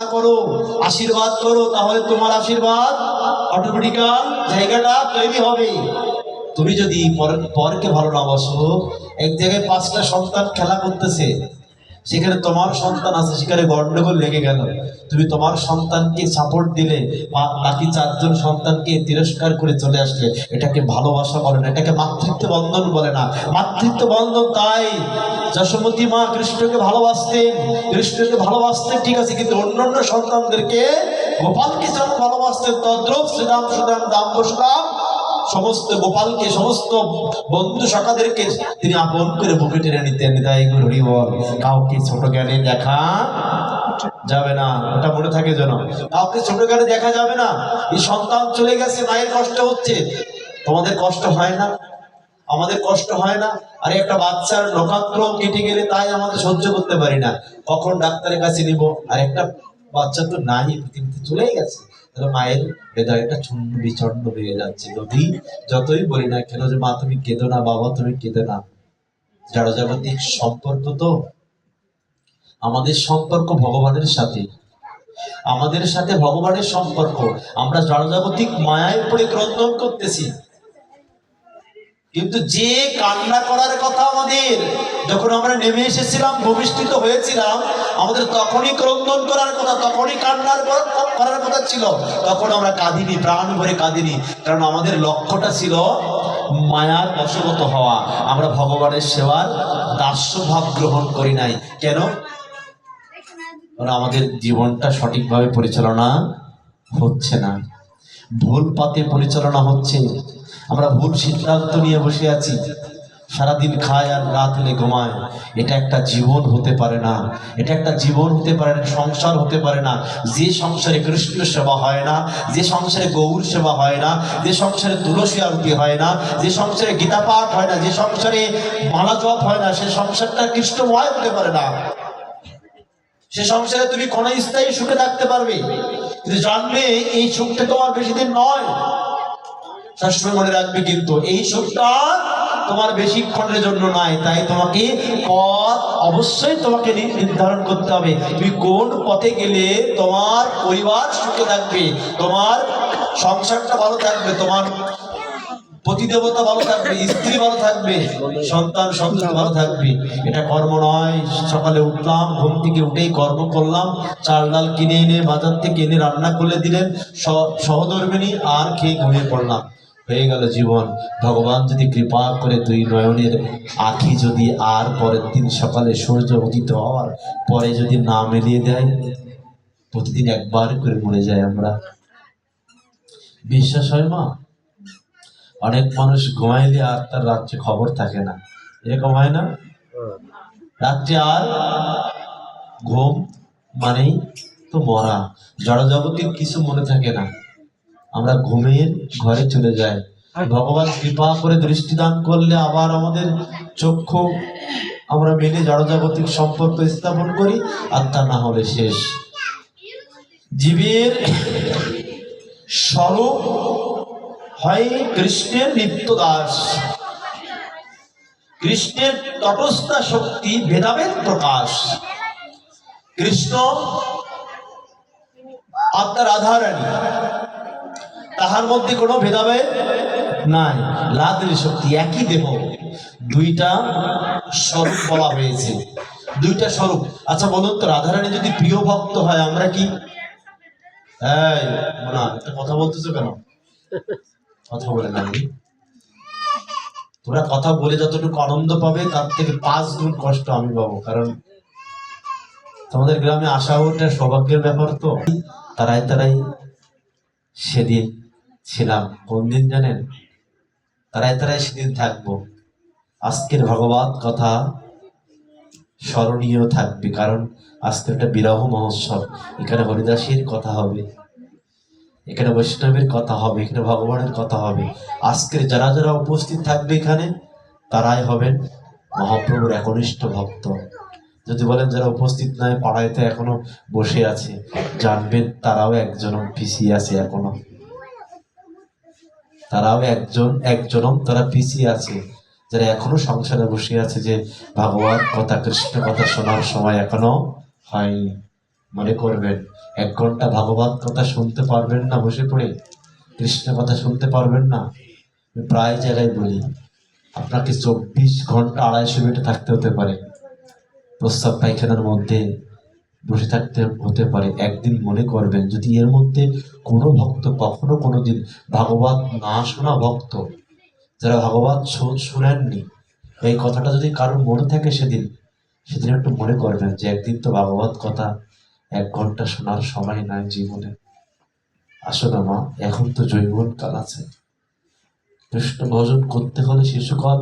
করো, আশীর্বাদ করো, তাহলে তোমার আশীর্বাদ অটোমেটিক্যাল জায়গাটা তৈরি হবে। তুমি যদি পর- পরকে ভালো না বাসো, এক জায়গায় পাঁচটা সন্তান খেলা করতেছে সেখানে তোমার সন্তান আছে, সেখানে গন্ডগোল লেগে গেল। তুমি তোমার সন্তানকে সাপোর্ট দিলে, বা বাকি চারজন সন্তানকে তিরস্কার করে চলে আসলে, এটাকে ভালোবাসা বলে না, এটাকে মাতৃত্ব বন্ধন বলে না। মাতৃত্ব বন্ধন তাই। যশোমতী মা কৃষ্ণকে ভালোবাসতেন কৃষ্ণকে ভালোবাসতেন, ঠিক আছে, কিন্তু অন্যান্য সন্তানদেরকে গোপালকে যেমন ভালোবাসতেন, তদ্রুপ শ্রীরাম সুদাম দাম সুদাম সমস্ত গোপালকে, সমস্ত বন্ধু সখাদেরকে তিনি আপন করে বুকে টেনে নিতেন। হরি বল কাউকে ছোট জ্ঞানে দেখা যাবে না। ওটা মনে থাকে যেন। কাউকে ছোট জ্ঞানে দেখা যাবে না? এই সন্তান চলে গেছে, মায়ের কষ্ট হচ্ছে। তোমাদের কষ্ট হয় না? আমাদের কষ্ট হয় না? আরে একটা বাচ্চার নখাত্র কেটে গেলে তাই আমাদের সহ্য করতে পারি না। কখন ডাক্তারের কাছে নিব? আর একটা বাচ্চা তো নাই, পৃথিবীতে চলেই গেছে। তাহলে মায়ের হৃদয়টা ছন্ন বিচন্ন হয়ে যাচ্ছে। যদি যতই বলি না কেন যে, মা, তুমি কেঁদো না, বাবা, তুমি কেঁদো না। জড়জাগতিক সম্পর্ক তো আমাদের সম্পর্ক ভগবানের সাথে। আমাদের সাথে ভগবানের সম্পর্ক। আমরা জড়জাগতিক মায়ায় পরিক্রন্দন করতেছি। কিন্তু যে কান্না করার কথা আমাদের, যখন আমরা নেমে এসেছিলাম, ভূমিষ্ঠিত হয়েছিলাম, আমাদের তখনই ক্রন্দন করার কথা, তখনই কান্নার করার কথা ছিল। তখন আমরা কাঁদিনি, প্রাণ ভরে কাঁদিনি, কারণ আমাদের লক্ষ্যটা ছিল মায়ার বশগত হওয়া। আমরা ভগবানের সেবার দাস্য ভাব গ্রহণ করি নাই। কেন? আমাদের জীবনটা সঠিকভাবে পরিচালনা হচ্ছে না। ভুল পাতে পরিচালনা হচ্ছে। আমরা ভুল সিদ্ধান্ত নিয়ে বসে আছি। সারাদিন খায় আর রাত হলে ঘুমায়। এটা একটা জীবন হতে পারে না। এটা একটা জীবন হতে পারে না, সংসার হতে পারে না। যে সংসারে কৃষ্ণ সেবা হয় না, যে সংসারে গৌর সেবা হয় না, যে সংসারে তুলসী আরতি হয় না, যে সংসারে গীতা পাঠ হয় না, যে সংসারে মালা জপ হয় না, সে সংসারটা কৃষ্ণময় হতে পারে না। সে সংসারে তুমি কোন স্থায়ী সুখে থাকতে পারবে। কিন্তু জানবে এই সুখটা তোমার বেশি দিন নয়। সবসময় মনে রাখবে কিন্তু এই সুখটা তোমার বেশিক্ষণের জন্য নাই তাই তোমাকে পথ অবশ্যই তোমাকে নির্ধারণ করতে হবে। তুমি কোন পথে গেলে তোমার পরিবার সুখে থাকবে, তোমার সংসারটা ভালো থাকবে, তোমার প্রতিদেবতা ভালো থাকবে, স্ত্রী ভালো থাকবে, সন্তান সন্তান ভালো থাকবে। এটা কর্ম নয়। সকালে উঠলাম, ঘুম থেকে উঠেই কর্ম করলাম, চাল ডাল কিনে এনে বাজার থেকে এনে রান্না করে দিলেন সহধর্মিনী আর খেয়ে ঘুমিয়ে পড়লাম। হয়ে গেল জীবন। ভগবান যদি কৃপা করে দুই নয়নের আখি যদি আর পরের দিন সকালে সূর্য উদিত হওয়ার পরে যদি না মিলিয়ে দেয়, প্রতিদিন একবার করে মরে যায় আমরা। বিশ্বাস হয় মা? অনেক মানুষ ঘুমাইলে আর তার রাত্রে খবর থাকে না। এরকম হয় না? রাত্রে আর ঘুম মানেই তো মরা। জড়জগতিক কিছু মনে থাকে না। আমরা ঘুমের ঘরে চলে যাই। ভগবান কৃপা করে দৃষ্টিদান করলে আবার আমাদের চক্ষু আমরা মেনে জড়জাগতিক সম্পর্ক স্থাপন করি আর তা না হলে শেষ। জীবের স্বরূপ হয় কৃষ্ণের নিত্য দাস কৃষ্ণের তটস্থা শক্তি ভেদাভেদ প্রকাশ। কৃষ্ণ আত্মার আধারানী তাহার মধ্যে কোনো ভেদাভেদ নাই। লাদ্রি শক্তি একই দেহ। দুইটা স্বরূপ বলা হয়েছে। দুইটা স্বরূপ। আচ্ছা বলুন তো, রাধারানী যদি প্রিয় ভক্ত হয়, আমরা কি? এই না কথা বলতেছো কেন? কথা বলে না তোমরা কথা বলে যতটুকু আনন্দ পাবে, তার থেকে পাঁচ গুণ কষ্ট আমি পাবো। কারণ তোমাদের গ্রামে আসা ওটা সৌভাগ্যের ব্যাপার তো। তারাই তারাই সেদিন ছিলাম। কোন দিন জানেন? তারাই তারাই সেদিন থাকব। আজকের ভগবত কথা স্মরণীয় থাকবে, কারণ আজকে একটা বিরহ মহোৎসব। এখানে হরিদাসের কথা হবে, এখানে বৈষ্ণবের কথা হবে, এখানে ভগবানের কথা হবে। আজকের যারা যারা উপস্থিত থাকবে এখানে, তারাই হবেন মহাপ্রভুর একনিষ্ঠ ভক্ত। যদি বলেন যারা উপস্থিত নয় পাড়ায় তো এখনও বসে আছে, জানবেন তারাও একজন পিছিয়ে আছে এখনও। তারাও একজন একজনম তারা পিছিয়ে আছে, যারা এখনও সংসারে বসে আছে যে ভগবান কথা, কৃষ্ণ কথা শোনার সময় এখনও হয়নি। মনে করবেন, এক ঘণ্টা ভাগবত কথা শুনতে পারবেন না বসে পড়ে, কৃষ্ণ কথা শুনতে পারবেন না। আমি প্রায় জায়গায় বলি, আপনাকে চব্বিশ ঘণ্টা আড়াইশো মিনিট থাকতে হতে পারে। প্রস্তাব পায়খানার মধ্যে বসে থাকতে হতে পারে। একদিন মনে করবেন, যদি এর মধ্যে কোনো ভক্ত, কখনো কোনো দিন ভাগবত না শোনা ভক্ত, যারা ভাগবত শোনেননি, এই কথাটা যদি কারোর মনে থাকে সেদিন সেদিন একটু মনে করবেন যে একদিন তো ভাগবত কথা এক ঘণ্টা শোনার সময় নাই জীবনে। আসো না মা, এখন তো জৈবন কাল আছে। কৃষ্ণ ভজন করতে হলে শিশুকাল